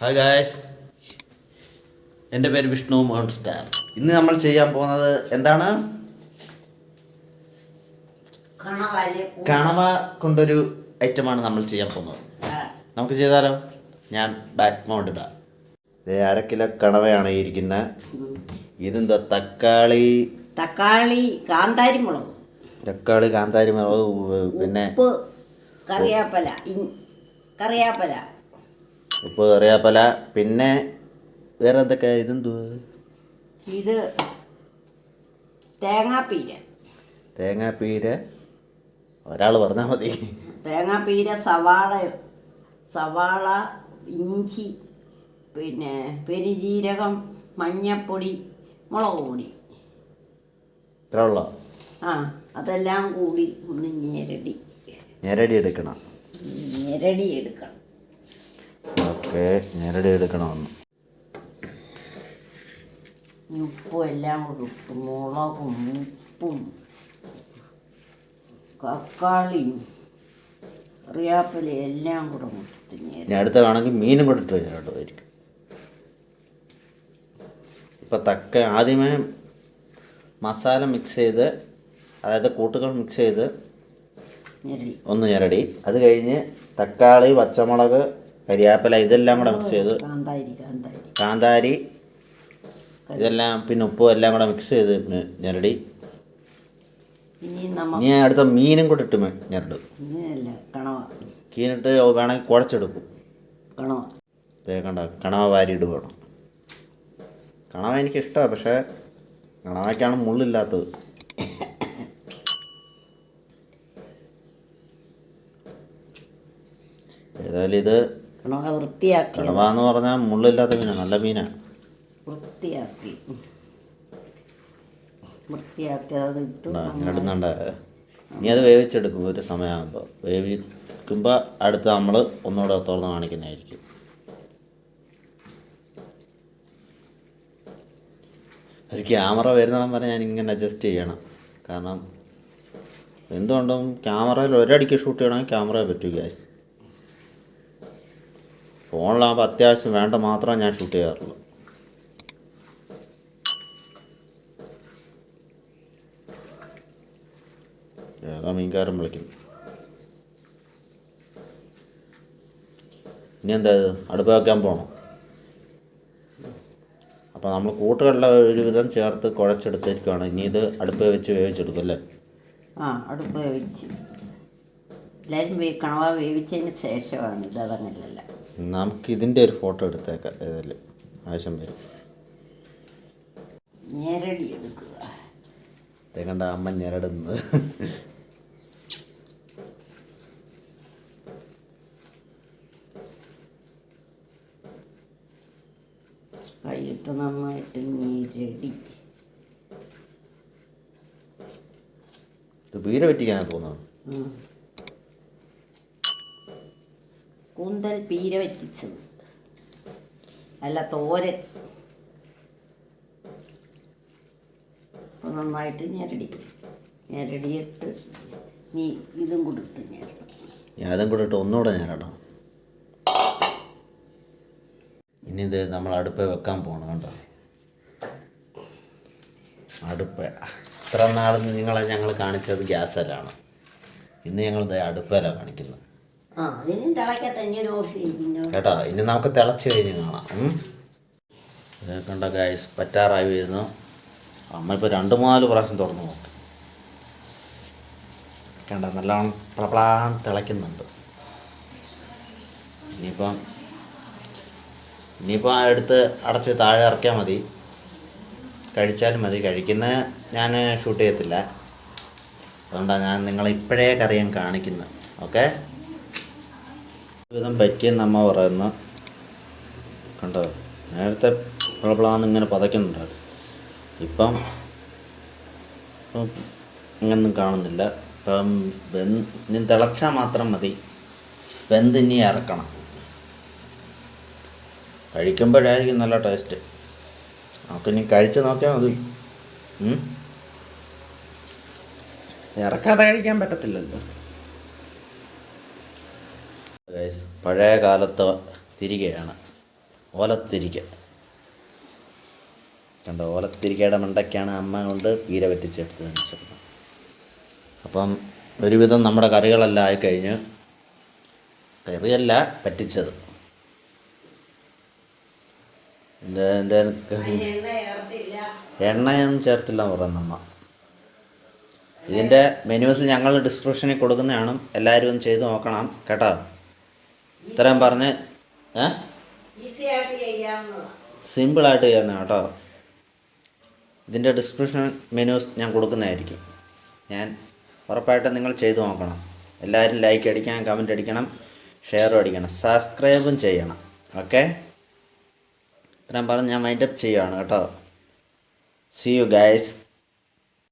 Hi guys എന്റെ പേര് വിഷ്ണു മോൺസ്റ്റാർ ഇന്ന് നമ്മൾ ചെയ്യാൻ പോകുന്നത് എന്താണ്? കണവ കൊണ്ടൊരു ഐറ്റമാണ് നമ്മൾ ചെയ്യാൻ പോകുന്നത്. നമുക്ക് ചെയ്താലോ? ഞാൻ ബാക്ക് മൗണ്ട് ഇടാം. ഇത് അര കിലോ കണവയാണ് ഇരിക്കുന്നത് ഇതെന്താ തക്കാളി? തക്കാളി കാന്താരി മുളക് തക്കാളി കാന്താരി മുളക് പിന്നെ കറിയാപ്പല കറിയാപ്പല ഉപ്പ് കറിയാപ്പല പിന്നെ വേറെ എന്തൊക്കെ ഇതെന്തുവാ ഇത് തേങ്ങാപ്പീര. തേങ്ങാപ്പീര. ഒരാൾ പറഞ്ഞാൽ മതി. തേങ്ങാപ്പീര സവാള സവാള ഇഞ്ചി പിന്നെ പെരുജീരകം മഞ്ഞപ്പൊടി മുളക് പൊടി. ഇത്ര ഉള്ളോ? ആ അതെല്ലാം കൂടി ഒന്ന് ഞെരടി. ഞെരടി എടുക്കണം. ഞെരടി എടുക്കണം. ഓക്കെ ഞെരടി എടുക്കണമെന്ന്. ഈ ഉപ്പും എല്ലാം കൂടി ഇട്ട് മുളകും ഉപ്പും തക്കാളിയും കറിയാപ്പലയും എല്ലാം കൂടെ മുട്ടി ഇനി അടുത്ത വേണമെങ്കിൽ മീനും കൂടെ ഇട്ട് കേട്ടോ ആയിരിക്കും ഇപ്പം തക്ക ആദ്യമേ മസാല മിക്സ് ചെയ്ത് അതായത് കൂട്ടുകൾ മിക്സ് ചെയ്ത് ഒന്ന് ഞെരടി. അത് കഴിഞ്ഞ് തക്കാളി പച്ചമുളക് കരിയാപ്പില ഇതെല്ലാം കൂടെ മിക്സ് ചെയ്ത് കാന്താരി കാന്താരി. കാന്താരി ഇതെല്ലാം പിന്നെ ഉപ്പും എല്ലാം കൂടെ മിക്സ് ചെയ്ത് ഞെരടി. ഇനി അടുത്ത മീനും കൂടെ ഇട്ട് ഞെരട്. കീനിട്ട് വേണമെങ്കിൽ കുഴച്ചെടുക്കും. കണ്ട കണവ വാരിയിട്ട് വേണം കണവ എനിക്ക് ഇഷ്ടമാണ് പക്ഷേ കണവയ്ക്കാണ് മുള്ളില്ലാത്തത്. ഏതായാലും ഇത് കണവ വൃത്തിയാക്കി കണവ എന്ന് പറഞ്ഞാൽ മുള്ളില്ലാത്ത മീനാണ് നല്ല മീനാണ് വൃത്തിയാക്കി. വൃത്തിയാക്കി അത് ഇട്ട്. കണ്ടോ? ഇങ്ങനെ ഇടുന്നുണ്ട്. ഇനി അത് വേവിച്ചെടുക്കും ഒരു സമയമാകുമ്പോൾ വേവിക്കുമ്പോൾ അടുത്ത് നമ്മൾ ഒന്നുകൂടെ തുറന്ന് കാണിക്കുന്നതായിരിക്കും. ഒരു ക്യാമറ വരുന്നതെന്ന് പറഞ്ഞാൽ ഞാൻ ഇങ്ങനെ അഡ്ജസ്റ്റ് ചെയ്യണം. കാരണം എന്തുകൊണ്ടും ക്യാമറയിൽ ഒരടിക്ക് ഷൂട്ട് ചെയ്യണമെങ്കിൽ ക്യാമറയെ പറ്റൂ ഗ്യാസ് ഫോണിലാകുമ്പോൾ അത്യാവശ്യം വേണ്ട മാത്രമേ ഞാൻ ഷൂട്ട് ചെയ്യാറുള്ളൂ. ഏതാ മീൻകാരൻ വിളിക്കും. ഇനി എന്താ ഇത്? അടുപ്പ് വയ്ക്കാൻ പോകണം അപ്പോൾ നമ്മൾ കൂട്ടുകളിലെ ഒരുവിധം ചേർത്ത് കുഴച്ചെടുത്തിരിക്കുകയാണ് ഇനി ഇത് അടുപ്പ് വെച്ച് വേവിച്ചെടുക്കും അല്ലേ? ആ അടുപ്പ് വേവിച്ച്. എല്ലാവരും കണവ വേവിച്ചതിന് ശേഷമാണ് ഇത് നമുക്ക് ഇതിന്റെ ഒരു ഫോട്ടോ എടുത്തേക്കാം ഏതായാലും ആവശ്യം വരും. ഞെരടി എടുക്കുക. ഇതേ കണ്ട അമ്മ ഞെരടുന്നത്. കൈയിട്ട് നന്നായിട്ട് ഞെരടി. ഇത് വീര പറ്റിക്കാനാണ് തോന്നുന്നത്. കൂന്തൽ പീര വറ്റിച്ചത് അല്ല തോരൻ. നന്നായിട്ട് ഞെരടി. ഞെരടിയിട്ട് നീ ഇതും കൊടുത്ത് ഞെരടി. ഞാൻ അതും ഇട്ട് ഒന്നുകൂടെ ഞെരടാം. ഇനി ഇത് നമ്മൾ അടുപ്പ് വെക്കാൻ പോകണം കേട്ടോ അടുപ്പ്. ഇത്ര നാൾ നിങ്ങളെ ഞങ്ങൾ കാണിച്ചത് അല്ലാണ് ഇന്ന് ഞങ്ങൾ ദേ അടുപ്പിലാണ് കാണിക്കുന്നത്. ആ കേട്ടോ ഇനി നമുക്ക് തിളച്ച് കഴിഞ്ഞ് കാണാം. കണ്ട ഗായസ് പറ്റാറായി വരുന്നു. അമ്മ ഇപ്പോൾ രണ്ട് മൂന്നാൽ പ്രാവശ്യം തുറന്നു നോക്കി. കണ്ട നല്ലോണം പ്ലപ്ലാൻ തിളയ്ക്കുന്നുണ്ട്. ഇനിയിപ്പം ഇനിയിപ്പോൾ എടുത്ത് അടച്ച് താഴെ ഇറക്കിയാൽ മതി. കഴിച്ചാലും മതി. കഴിക്കുന്ന ഞാൻ ഷൂട്ട് ചെയ്യത്തില്ല. അതുകൊണ്ടാണ് ഞാൻ നിങ്ങളെ ഇപ്പോഴേ കറിയാൻ കാണിക്കുന്നത് ഓക്കെ വിധം പറ്റിയെന്ന് അമ്മ പറയുന്ന കണ്ടോ? നേരത്തെ പ്ലപ്ലാന്ന് ഇങ്ങനെ പതയ്ക്കുന്നുണ്ട്. ഇപ്പം ഇപ്പം ഇങ്ങനൊന്നും കാണുന്നില്ല. ഇപ്പം വെന്ത് ഇനി തിളച്ചാൽ മാത്രം മതി. വെന്ത് ഇനി ഇറക്കണം. കഴിക്കുമ്പോഴായിരിക്കും നല്ല ടേസ്റ്റ്. നമുക്ക് ഇനി കഴിച്ച് നോക്കിയാൽ മതി. ഇറക്കാതെ കഴിക്കാൻ പറ്റത്തില്ലല്ലോ. പഴയ കാലത്ത് തിരികെയാണ്. ഓലത്തിരിക്ക കണ്ടോ ഓലത്തിരിക്കയുടെ മണ്ടയ്ക്കാണ് അമ്മ കൊണ്ട് പീര പറ്റിച്ചെടുത്ത് വെച്ചിരുന്നത് അപ്പം ഒരുവിധം നമ്മുടെ കറികളെല്ലാം ആയിക്കഴിഞ്ഞ് കറിയല്ല പറ്റിച്ചത്. എന്റെ എണ്ണയൊന്നും ചേർത്തില്ല എന്ന് പറയുന്ന അമ്മ. ഇതിന്റെ മെനുസ് ഞങ്ങൾ ഡിസ്ക്രിപ്ഷനിൽ കൊടുക്കുന്നതാണ് എല്ലാവരും ഒന്ന് ചെയ്ത് നോക്കണം. കേട്ടോ? ഇത്രയും പറഞ്ഞ് ഏ? സിമ്പിളായിട്ട് ചെയ്യുന്ന കേട്ടോ. ഇതിന്റെ ഡിസ്ക്രിപ്ഷൻ മെനൂസ് ഞാൻ കൊടുക്കുന്നതായിരിക്കും. ഞാൻ ഉറപ്പായിട്ടും നിങ്ങൾ ചെയ്തു നോക്കണം. എല്ലാവരും ലൈക്ക് അടിക്കണം കമന്റ് അടിക്കണം ഷെയറും അടിക്കണം സബ്സ്ക്രൈബും ചെയ്യണം. ഓക്കെ ഇത്രയും പറഞ്ഞ് ഞാൻ മൈൻഡപ്പ് ചെയ്യുകയാണ് കേട്ടോ. C you guys